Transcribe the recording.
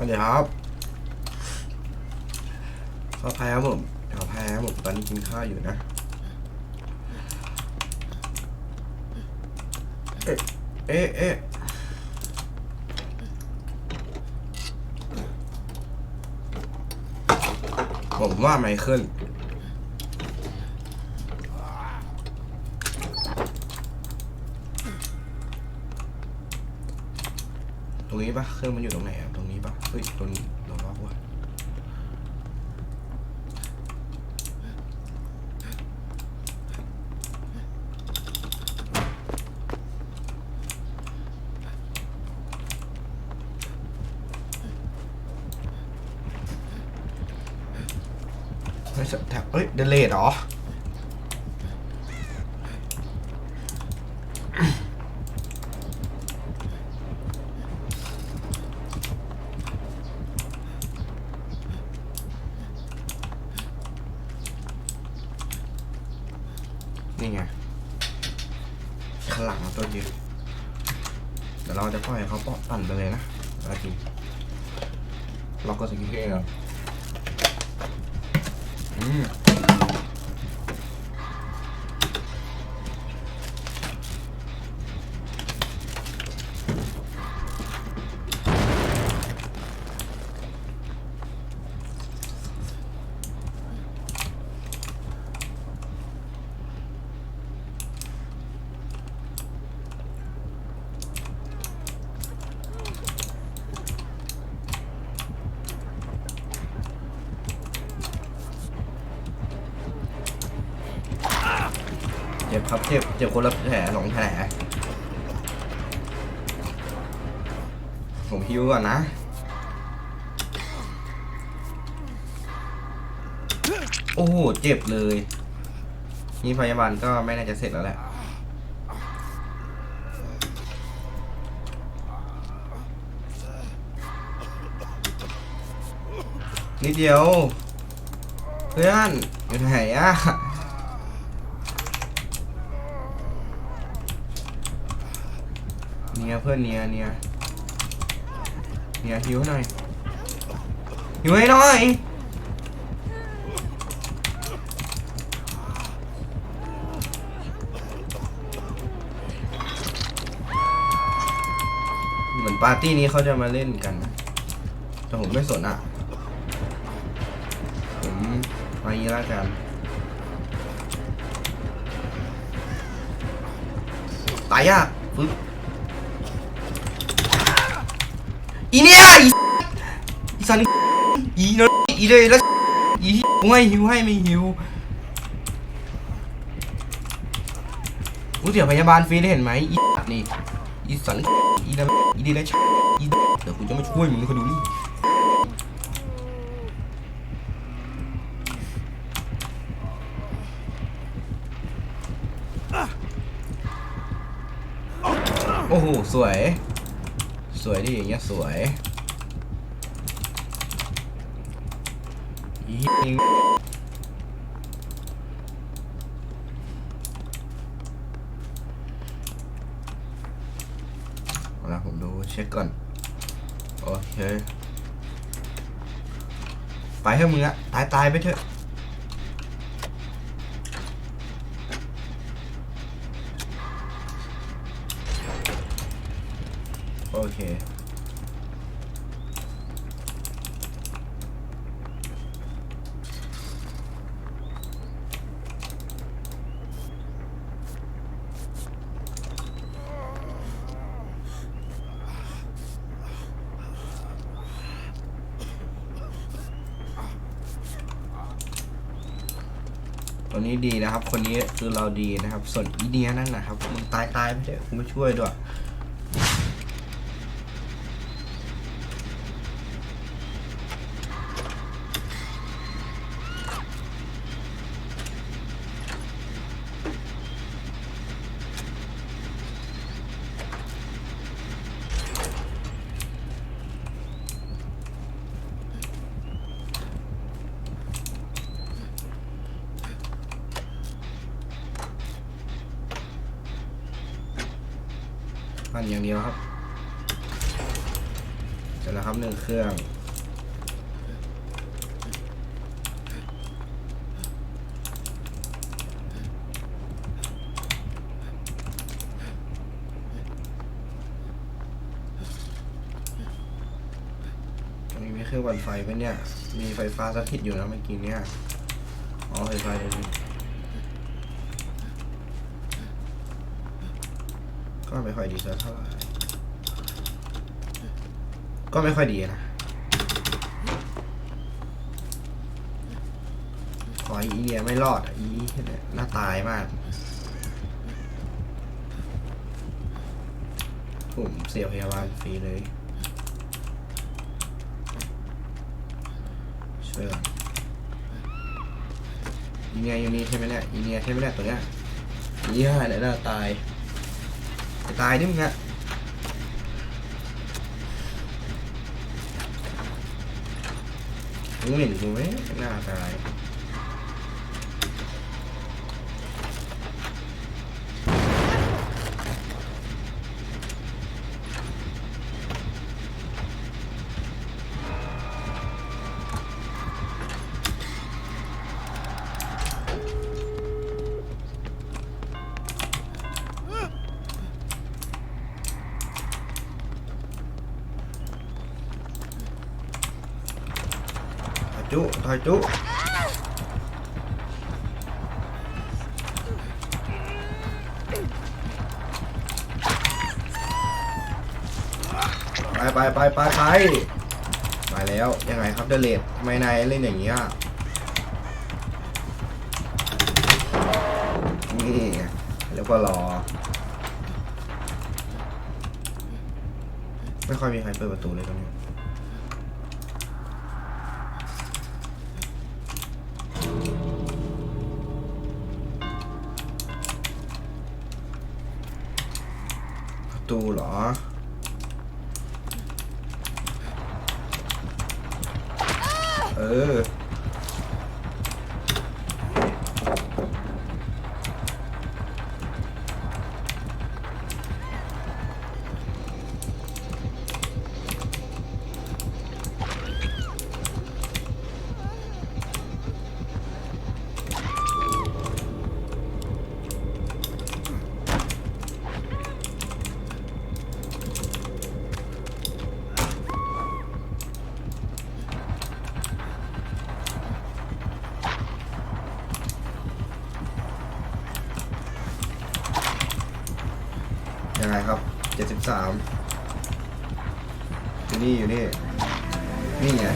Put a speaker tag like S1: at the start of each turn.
S1: สวัสดีครับขออภัยครับผมขออภัยครับผมตอนนี้กินข้าวอยู่นะเอ๊ะเอ๊ะเอ๊ะผมว่าไมเคิลตรงนี้ปะเครื่องมันอยู่ตรงไหนอะตรงนี้ปะ เฮ้ยตรงนี้เราล็อกว่ะไม่ใช่แท็บเอ้ยเดเลดเหรอ นี่ไงข้างหลังตัวยืนเดี๋ยวเราจะปล่อยเขาปอปั่นไปเลยนะเอาจริงเราก็สกินเองครับอืม เจ็บครับเจ็บเจ็บคนละแผลสองแผลผมฮิวก่อนนะโอ้โหเจ็บเลยนี่พยาบาลก็ไม่น่าจะเสร็จแล้วแหละนิดเดียว เพื่อนอยู่ไหนอะ เนียเพื่อนเนียเนียเนียหิวหน่อยหิวให้หน่อยเหมือนปาร์ตี้นี้เขาจะมาเล่นกันนะแต่ผมไม่สนอะ ผมมาอย่างนี้ละกันตายยากปึ๊บ อีเนี่ยอีอีสันอีเนอะอีเลยแล้วอีหิวให้หิวให้ไม่หิวอู้เดี๋ยวพยาบาลฟรีได้เห็นไหมอีสัตว์นี่อีสันอีนอีดีแล้วอีเดี๋ยวกูจะมาช่วยมึงเขาดูนี่โอ้โห สวย สวยดิอย่างเงี้ยสวยอีหิงเอาละผมดูเช็คก่อน โอเค ไปเถอะมึงอะตายตายไปเถอะ เคตัวนี้ดีนะครับ คนนี้คือเราดีนะครับ ส่วนอีเดียนั่นนะครับมึงตายตายไปเถอะกูไม่ช่วยด้วย ปั่นอย่างเดียวครับใจร็จแล้วครับหนึ่งเครื่องตรงนี้มีเครื่องปั่นไฟปะเนี่ย มีไฟฟ้าสถิตอยู่นะเมื่อกี้เนี่ย อ๋อไฟฟ้าตรง ก็ไม่ค่อยดีสักเท่าไหร่ก็ไม่ค่อยดีนะขออีเนียไม่รอดอะอีเนี่ยน่าตายมาก ผมเสียพยาบาลฟรีเลยเชื่ออีเนียอยู่นี่ใช่ไหมเนี่ยอีเนียใช่ไหมเนี่ยตัวเนี้ยอีห่าเนี่ยน่าตาย ตายนี่มึงฮะมึงเห็นกูไหมหน้าตาย จุถอยจุไปไปไปไปไปมาแล้วยังไงครับเดเลดทำไมนายเล่นอย่างนี้อะนี่แล้วก็รอ ไม่ค่อยมีใครเปิดประตูเลยตรงนี้ ประตูเสามอยู่นี่อยู่นี่ นี่ไง